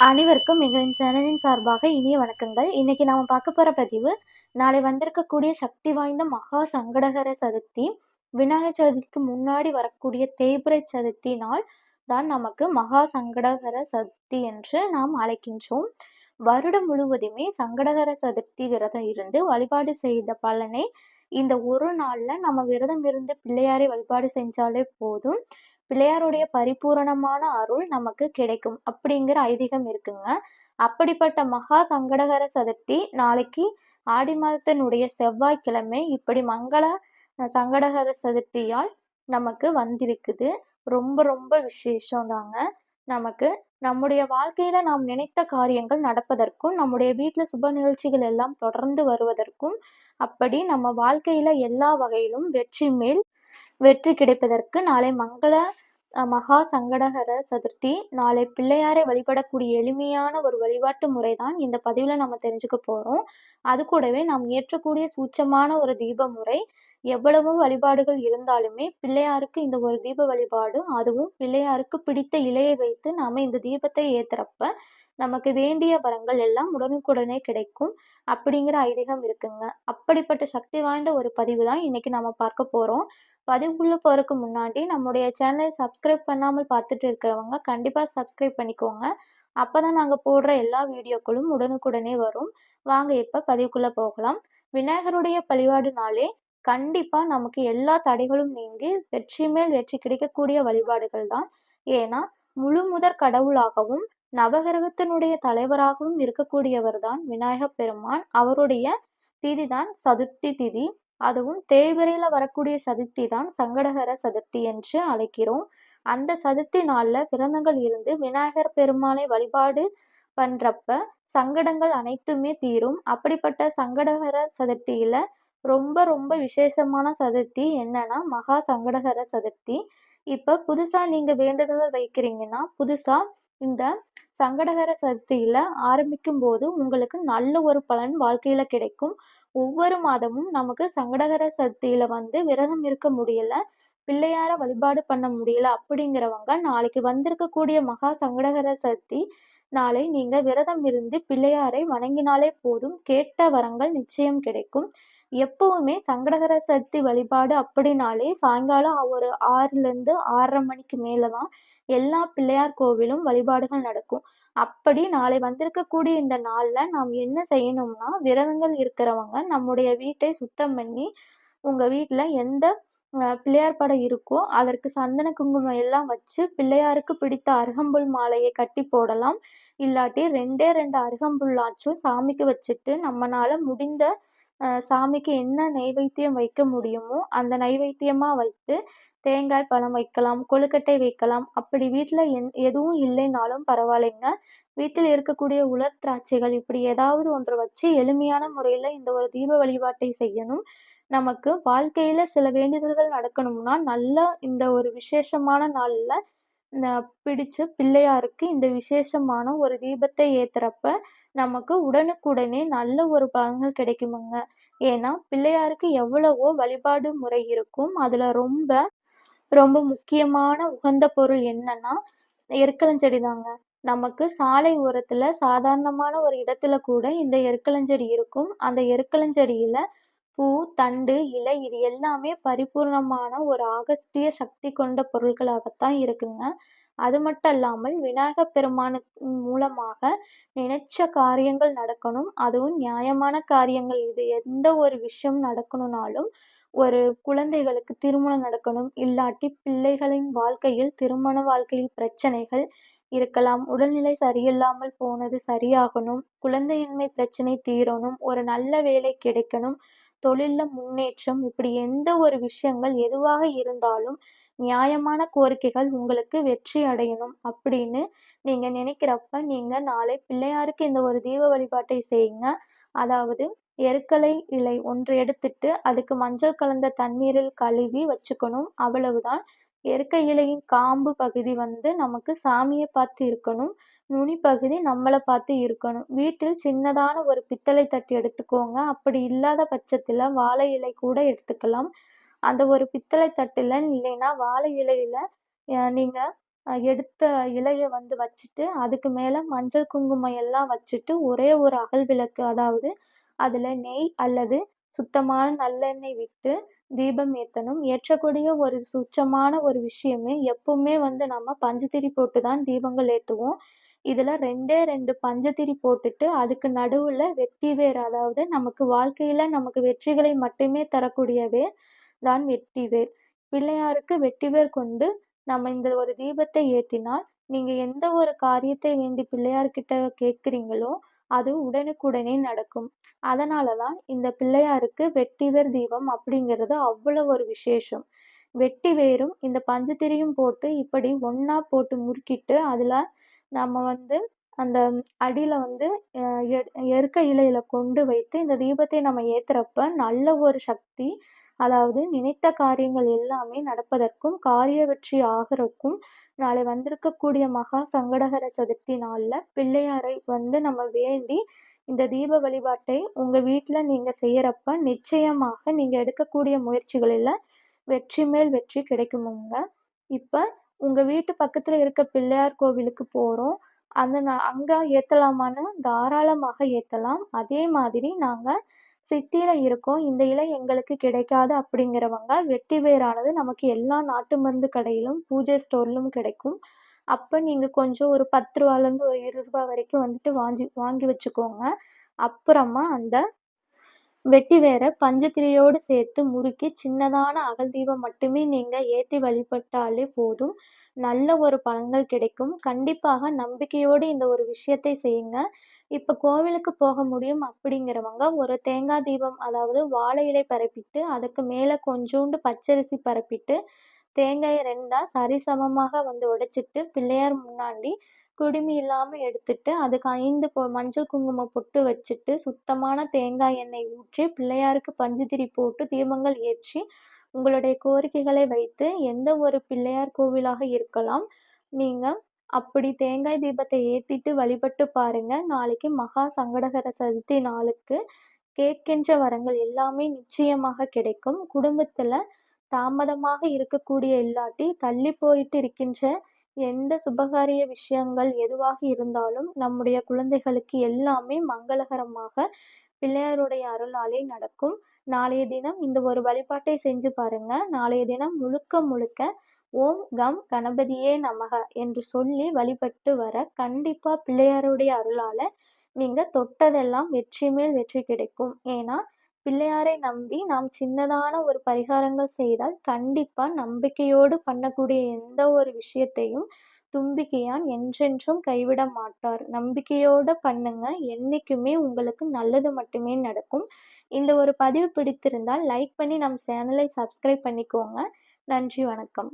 அனைவருக்கும் எங்களின் சேனலின் சார்பாக இனிய வணக்கங்கள். இன்னைக்கு நாம பார்க்க போற பதிவு, நாளை வந்திருக்கக்கூடிய சக்தி வாய்ந்த மகா சங்கடகர சதுர்த்தி. விநாயகர் சதுர்த்திக்கு முன்னாடி வரக்கூடிய தேய்பிரை சதுர்த்தி நாள் தான் நமக்கு மகா சங்கடகர சதுர்த்தி என்று நாம் அழைக்கின்றோம். வருடம் முழுவதுமே சங்கடகர சதுர்த்தி விரதம் இருந்து வழிபாடு செய்த பலனை இந்த ஒரு நாள்ல நம்ம விரதம் இருந்து பிள்ளையாரை வழிபாடு செஞ்சாலே போதும். பிள்ளையாருடைய பரிபூரணமான அருள் நமக்கு கிடைக்கும் அப்படிங்கிற ஐதீகம் இருக்குங்க. அப்படிப்பட்ட மகா சங்கடகர சதுர்த்தி நாளைக்கு ஆடி மாதத்தினுடைய செவ்வாய்க்கிழமை இப்படி மங்கள சங்கடகர சதுர்த்தியால் நமக்கு வந்திருக்குது. ரொம்ப ரொம்ப விசேஷம் தாங்க நமக்கு நம்முடைய வாழ்க்கையில நாம் நினைத்த காரியங்கள் நடப்பதற்கும் நம்முடைய வீட்டுல சுப நிகழ்ச்சிகள் எல்லாம் தொடர்ந்து வருவதற்கும் அப்படி நம்ம வாழ்க்கையில எல்லா வகையிலும் வெற்றி மேல் வெற்றி கிடைப்பதற்கு நாளை மங்கள மகா சங்கடகர சதுர்த்தி. நாளை பிள்ளையாரை வழிபடக்கூடிய எளிமையான ஒரு வழிபாட்டு முறை தான் இந்த பதிவில் நம்ம தெரிஞ்சுக்க போகிறோம் அது கூடவே நாம் ஏற்றக்கூடிய சூட்சமான ஒரு தீப முறை. எவ்வளவு வழிபாடுகள் இருந்தாலுமே பிள்ளையாருக்கு இந்த ஒரு தீப வழிபாடு அதுவும் பிள்ளையாருக்கு பிடித்த இலையை வைத்து நாம இந்த தீபத்தை ஏத்துறப்ப நமக்கு வேண்டிய வரங்கள் எல்லாம் உடனுக்குடனே கிடைக்கும் அப்படிங்கிற ஐதீகம் இருக்குங்க. அப்படிப்பட்ட சக்தி வாய்ந்த ஒரு பதிவு தான் இன்னைக்கு நம்ம பார்க்க போறோம். பதிவுக்குள்ளே போகிறதுக்கு முன்னாடி நம்முடைய சேனலை சப்ஸ்கிரைப் பண்ணாமல் பார்த்துட்டு இருக்கிறவங்க கண்டிப்பாக சப்ஸ்கிரைப் பண்ணிக்கோங்க. அப்போ தான் நாங்கள் போடுற எல்லா வீடியோக்களும் உடனுக்குடனே வரும். வாங்க இப்போ பதிவுக்குள்ளே போகலாம். விநாயகருடைய வழிபாடுனாலே நாளே கண்டிப்பாக நமக்கு எல்லா தடைகளும் நீங்கி வெற்றி மேல் வெற்றி கிடைக்கக்கூடிய வழிபாடுகள் தான். ஏன்னா முழு முதற் கடவுளாகவும் நவகிரகத்தினுடைய தலைவராகவும் இருக்கக்கூடியவர் தான் பெருமான். அவருடைய திதி தான் சதுர்த்தி திதி. அதுவும் தேய்பிரையில வரக்கூடிய சதுர்த்தி தான் சங்கடகர சதுர்த்தி என்று அழைக்கிறோம். அந்த சதுர்த்தி நாள்ல விரதங்கள் இருந்து விநாயகர் பெருமானை வழிபாடு பண்றப்ப சங்கடங்கள் அனைத்துமே தீரும். அப்படிப்பட்ட சங்கடகர சதுர்த்தியில ரொம்ப ரொம்ப விசேஷமான சதுர்த்தி என்னன்னா மகா சங்கடகர சதுர்த்தி. இப்ப புதுசா நீங்க வேண்டுதல் வைக்கிறீங்கன்னா புதுசா இந்த சங்கடகர சதுர்த்தியில ஆரம்பிக்கும் போது உங்களுக்கு நல்ல ஒரு பலன் வாழ்க்கையில கிடைக்கும். ஒவ்வொரு மாதமும் நமக்கு சங்கடகர சதுர்த்தியில வந்து விரதம் இருக்க முடியல பிள்ளையார வழிபாடு பண்ண முடியல அப்படிங்கிறவங்க நாளைக்கு வந்திருக்கக்கூடிய மகா சங்கடகர சதுர்த்தி நாளை நீங்க விரதம் இருந்து பிள்ளையாரை வணங்கினாலே போதும் கேட்ட வரங்கள் நிச்சயம் கிடைக்கும். எப்பவுமே சங்கடகர சக்தி வழிபாடு அப்படின்னாலே சாயங்காலம் ஒரு ஆறுல இருந்து ஆறரை மணிக்கு மேலதான் எல்லா பிள்ளையார் கோவிலும் வழிபாடுகள் நடக்கும். அப்படி நாளை வந்திருக்கக்கூடிய இந்த நாள்ல நாம் என்ன செய்யணும்னா விரதங்கள் இருக்கிறவங்க நம்முடைய வீட்டை சுத்தம் பண்ணி உங்க வீட்டுல எந்த பிள்ளையார் படம் இருக்கோ அதற்கு சந்தன குங்குமம் எல்லாம் வச்சு பிள்ளையாருக்கு பிடித்த அருகம்புல் மாலையை கட்டி போடலாம். இல்லாட்டி ரெண்டே ரெண்டு அருகம்புல்லாச்சும் சாமிக்கு வச்சுட்டு நம்மனால முடிந்த சாமிக்கு என்ன நைவேத்தியம் வைக்க முடியுமோ அந்த நைவேத்தியமா வைத்து தேங்காய் பழம் வைக்கலாம் கொழுக்கட்டை வைக்கலாம். அப்படி வீட்டில் என் எதுவும் இல்லைனாலும் பரவாயில்லைங்க. வீட்டில் இருக்கக்கூடிய உலர் திராட்சைகள் இப்படி ஏதாவது ஒன்று வச்சு எளிமையான முறையில் இந்த ஒரு தீப வழிபாட்டை செய்யணும். நமக்கு வாழ்க்கையில சில வேண்டுதல்கள் நடக்கணும்னா நல்லா இந்த ஒரு விசேஷமான நாள்ல பிடிச்சு பிள்ளையாருக்கு இந்த விசேஷமான ஒரு தீபத்தை ஏத்துறப்ப நமக்கு உடனுக்குடனே நல்ல ஒரு பலன்கள் கிடைக்குமுங்க. ஏன்னா பிள்ளையாருக்கு எவ்வளவோ வழிபாடு முறை இருக்கும். அதுல ரொம்ப ரொம்ப முக்கியமான உகந்த பொருள் என்னன்னா எருக்களஞ்செடி தாங்க நமக்கு சாலை ஓரத்துல சாதாரணமான ஒரு இடத்துல கூட இந்த எருக்களஞ்செடி இருக்கும். அந்த எருக்களஞ்செடியில பூ தண்டு இலை இது எல்லாமே பரிபூர்ணமான ஒரு ஆகஸ்டிய சக்தி கொண்ட பொருட்களாகத்தான் இருக்குங்க. அது மட்டும் இல்லாமல் விநாயகப் பெருமானுக்கு மூலமாக நினைச்ச காரியங்கள் நடக்கணும். அதுவும் நியாயமான காரியங்கள். இது எந்த ஒரு விஷயம் நடக்கணும்னாலும் ஒரு குழந்தைகளுக்கு திருமணம் நடக்கணும். இல்லாட்டி பிள்ளைகளின் வாழ்க்கையில் திருமண வாழ்க்கையில் பிரச்சனைகள் இருக்கலாம். உடல்நிலை சரியில்லாமல் போனது சரியாகணும். குழந்தையின்மை பிரச்சனை தீரணும். ஒரு நல்ல வேலை கிடைக்கணும். தொழில்ல முன்னேற்றம். இப்படி எந்த ஒரு விஷயங்கள் எதுவாக இருந்தாலும் நியாயமான கோரிக்கைகள் உங்களுக்கு வெற்றி அடையணும் அப்படின்னு நீங்க நினைக்கிறப்ப நீங்க நாளை பிள்ளையாருக்கு இந்த ஒரு தீப வழிபாட்டை செய்யுங்க. அதாவது எருக்கலை இலை ஒன்று எடுத்துட்டு அதுக்கு மஞ்சள் கலந்த தண்ணீரில் கழுவி வச்சுக்கணும். அவ்வளவுதான். எருக்கை இலையின் காம்பு பகுதி வந்து நமக்கு சாமியை பார்த்து இருக்கணும். நுனி பகுதி நம்மளை பார்த்து இருக்கணும். வீட்டில் சின்னதான ஒரு பித்தளை தட்டு எடுத்துக்கோங்க. அப்படி இல்லாத பட்சத்துல வாழை இலை கூட எடுத்துக்கலாம். அந்த ஒரு பித்தளை தட்டுல இல்லைன்னா வாழை இலையில நீங்க எடுத்த இலைய வந்து வச்சுட்டு அதுக்கு மேல மஞ்சள் குங்குமம் எல்லாம் வச்சுட்டு ஒரே ஒரு அகல் விளக்கு அதாவது அதுல நெய் அல்லது சுத்தமான நல்லெண்ணெய் விட்டு தீபம் ஏத்தணும். ஏற்றக்கூடிய ஒரு சுச்சமான ஒரு விஷயமே எப்பவுமே வந்து நம்ம பஞ்சத்திரி போட்டு தான் தீபங்கள் ஏத்துவோம். இதுல ரெண்டே ரெண்டு பஞ்சத்திரி போட்டுட்டு அதுக்கு நடுவுல வெட்டி வேர் அதாவது நமக்கு வாழ்க்கையில நமக்கு வெற்றிகளை மட்டுமே தரக்கூடிய வேர் தான் வெட்டி வேர். பிள்ளையாருக்கு வெற்றிவேல் கொண்டு நம்ம இந்த ஒரு தீபத்தை ஏற்றினால் நீங்க எந்த ஒரு காரியத்தை வேண்டி பிள்ளையார்கிட்ட கேட்குறீங்களோ அது உடனுக்குடனே நடக்கும். அதனால தான் இந்த பிள்ளையாருக்கு வெட்டிவேர் தீபம் அப்படிங்கிறது அவ்வளோ ஒரு விசேஷம். வெட்டி வேரும் இந்த பஞ்சு திரியும் போட்டு இப்படி ஒன்றா போட்டு முறுக்கிட்டு அதுல நம்ம வந்து அந்த அடியில வந்து எ- எருக்க இலையில கொண்டு வைத்து இந்த தீபத்தை நம்ம ஏத்துறப்ப நல்ல ஒரு சக்தி அதாவது நினைத்த காரியங்கள் எல்லாமே நடப்பதற்கும் காரிய வெற்றி ஆகிறதுக்கும் நாளை வந்திருக்கக்கூடிய மகா சங்கடகர சதுர்த்தி நாள்ல பிள்ளையாரை வந்து நம்ம வேண்டி இந்த தீப வழிபாட்டை உங்க வீட்டுல நீங்க செய்யறப்ப நிச்சயமாக நீங்க எடுக்கக்கூடிய முயற்சிகளில் வெற்றி மேல் வெற்றி கிடைக்குமுங்க. இப்ப உங்க வீட்டு பக்கத்துல இருக்க பிள்ளையார் கோவிலுக்கு போறோம். அந்த அங்கே அங்க ஏத்தலாமான்னு தாராளமாக ஏத்தலாம். அதே மாதிரி நாங்க சிட்டியில இருக்கோம். இந்த இலை எங்களுக்கு கிடைக்காது அப்படிங்கிறவங்க வெட்டி வேரானது நமக்கு எல்லா நாட்டு மருந்து கடையிலும் பூஜை ஸ்டோர்லும் கிடைக்கும். அப்போ நீங்கள் கொஞ்சம் ஒரு பத்து ரூபால இருந்து ஒரு இருபது ரூபாய் வரைக்கும் வந்துட்டு வாங்கி வாங்கி வச்சுக்கோங்க. அப்புறமா அந்த வெட்டி வேற பஞ்சத்திரியோடு சேர்த்து முறுக்கி சின்னதான அகல் தீபம் மட்டுமே நீங்கள் ஏற்றி வழிபட்டாலே போதும். நல்ல ஒரு பலன்கள் கிடைக்கும். கண்டிப்பாக நம்பிக்கையோடு இந்த ஒரு விஷயத்தை செய்யுங்க. இப்ப கோவிலுக்கு போக முடியும் அப்படிங்கிறவங்க ஒரு தேங்காய் தீபம் அதாவது வாழை இலை பரப்பிட்டு அதுக்கு மேல கொஞ்சோண்டு பச்சரிசி பரப்பிட்டு தேங்காயை ரெண்டா சரிசமமாக வந்து உடைச்சிட்டு பிள்ளையார் முன்னாடி குடுமி இல்லாம எடுத்துட்டு அதுக்கு ஐந்து பொ- மஞ்சள் குங்குமம் பொட்டு வச்சுட்டு சுத்தமான தேங்காய் எண்ணெய் ஊற்றி பிள்ளையாருக்கு பஞ்சுதிரி போட்டு தீபங்கள் ஏற்றி உங்களுடைய கோரிக்கைகளை வைத்து எந்த ஒரு பிள்ளையார் கோவிலாக இருக்கலாம். நீங்க அப்படி தேங்காய் தீபத்தை ஏத்திட்டு வழிபட்டு பாருங்க. நாளைக்கு மகா சங்கடகர சதுர்த்தி நாளுக்கு கேட்கின்ற வரங்கள் எல்லாமே நிச்சயமாக கிடைக்கும். குடும்பத்துல தாமதமாக இருக்கக்கூடிய இல்லாட்டி தள்ளி போயிட்டு இருக்கின்ற எந்த சுபகாரிய விஷயங்கள் எதுவாக இருந்தாலும் நம்முடைய குழந்தைகளுக்கு எல்லாமே மங்களகரமாக பிள்ளையாருடைய அருளாலே நடக்கும். நாளைய தினம் இந்த ஒரு வழிபாட்டை செஞ்சு பாருங்க. நாளைய தினம் முழுக்க முழுக்க ஓம் கம் கணபதியே நமக என்று சொல்லி வழிபட்டு வர கண்டிப்பா பிள்ளையாருடைய அருளால நீங்க தொட்டதெல்லாம் வெற்றி மேல் வெற்றி கிடைக்கும். ஏன்னா பிள்ளையாரை நம்பி நாம் சின்னதான ஒரு பரிகாரங்கள் செய்தால் கண்டிப்பா நம்பிக்கையோடு பண்ணக்கூடிய எந்த ஒரு விஷயத்தையும் தும்பிக்கையான் என்றென்றும் கைவிட மாட்டார். நம்பிக்கையோட பண்ணுங்க என்னைக்குமே உங்களுக்கு நல்லது மட்டுமே நடக்கும். இந்த ஒரு பதிவு பிடித்திருந்தால் லைக் பண்ணி நம் சேனலை சப்ஸ்கிரைப் பண்ணிக்கோங்க. நன்றி வணக்கம்.